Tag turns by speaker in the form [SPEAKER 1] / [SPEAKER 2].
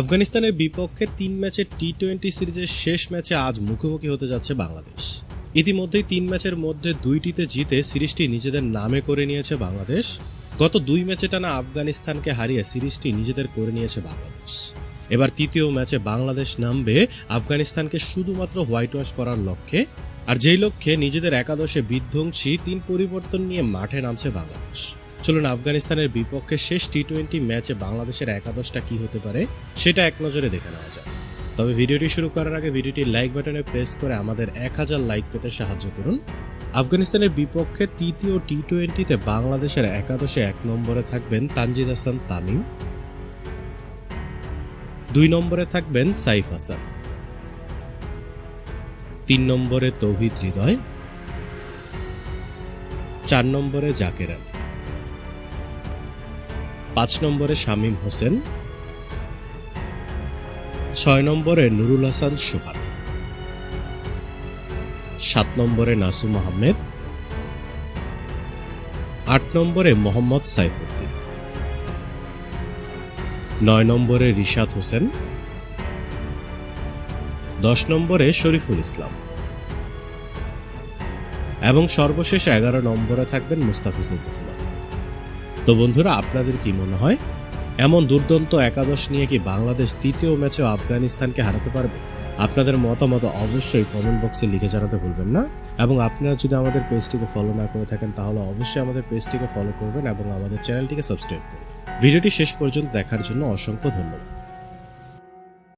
[SPEAKER 1] আফগানিস্তানের বিপক্ষে তিন ম্যাচের টি টোয়েন্টি সিরিজের শেষ ম্যাচে আজ মুখোমুখি হতে যাচ্ছে বাংলাদেশ। ইতিমধ্যেই তিন ম্যাচের মধ্যে দুইটিতে জিতে সিরিজটি নিজেদের নামে করে নিয়েছে বাংলাদেশ। গত দুই ম্যাচে টানা আফগানিস্তানকে হারিয়ে সিরিজটি নিজেদের করে নিয়েছে বাংলাদেশ। এবার তৃতীয় ম্যাচে বাংলাদেশ নামবে আফগানিস্তানকে শুধুমাত্র হোয়াইট ওয়াশ করার লক্ষ্যে। আর যেই লক্ষ্যে নিজেদের একাদশে বিধ্বংসী তিন পরিবর্তন নিয়ে মাঠে নামছে বাংলাদেশ। চলুন আফগানিস্তানের বিপক্ষে শেষ টি টোয়েন্টি ম্যাচে বাংলাদেশের একাদশটা কি হতে পারে, সেটা এক নজরে দেখে নেওয়া যায় তবে ভিডিওটি শুরু করার আগে ভিডিওটি লাইক বাটনে প্রেস করে আমাদের এক হাজার লাইক পেতে সাহায্য করুন। আফগানিস্তানের বিপক্ষে তৃতীয় টি টোয়েন্টিতে বাংলাদেশের একাদশে এক নম্বরে থাকবেন তানজিদ হাসান তামিম। দুই নম্বরে থাকবেন সাইফ হাসান। তিন নম্বরে তৌহিদ হৃদয়। চার নম্বরে জাকের আলী। পাঁচ নম্বরে শামীম হোসেন, ছয় নম্বরে নুরুল হাসান সোহান, সাত নম্বরে নাসুম আহমেদ, আট নম্বরে মোহাম্মদ সাইফুদ্দিন, নয় নম্বরে রিশাদ হোসেন, দশ নম্বরে শরীফুল ইসলাম এবং সর্বশেষ এগারো নম্বরে থাকবেন মুস্তাফিজুর রহমান। তো বন্ধুরা, আপনাদের কি মনে হয়? এমন দুর্দান্ত একাদশ নিয়ে কি বাংলাদেশ তৃতীয় ম্যাচে আফগানিস্তানকে হারাতে পারবে? আপনাদের মতামত অবশ্যই কমেন্ট বক্সে লিখে জানাতে ভুলবেন না। এবং আপনারা যদি আমাদের পেজটিকে ফলো না করে থাকেন, তাহলে অবশ্যই আমাদের পেজটিকে ফলো করবেন এবং আমাদের চ্যানেলটিকে সাবস্ক্রাইব করবেন। ভিডিওটি শেষ পর্যন্ত দেখার জন্য অসংখ্য ধন্যবাদ।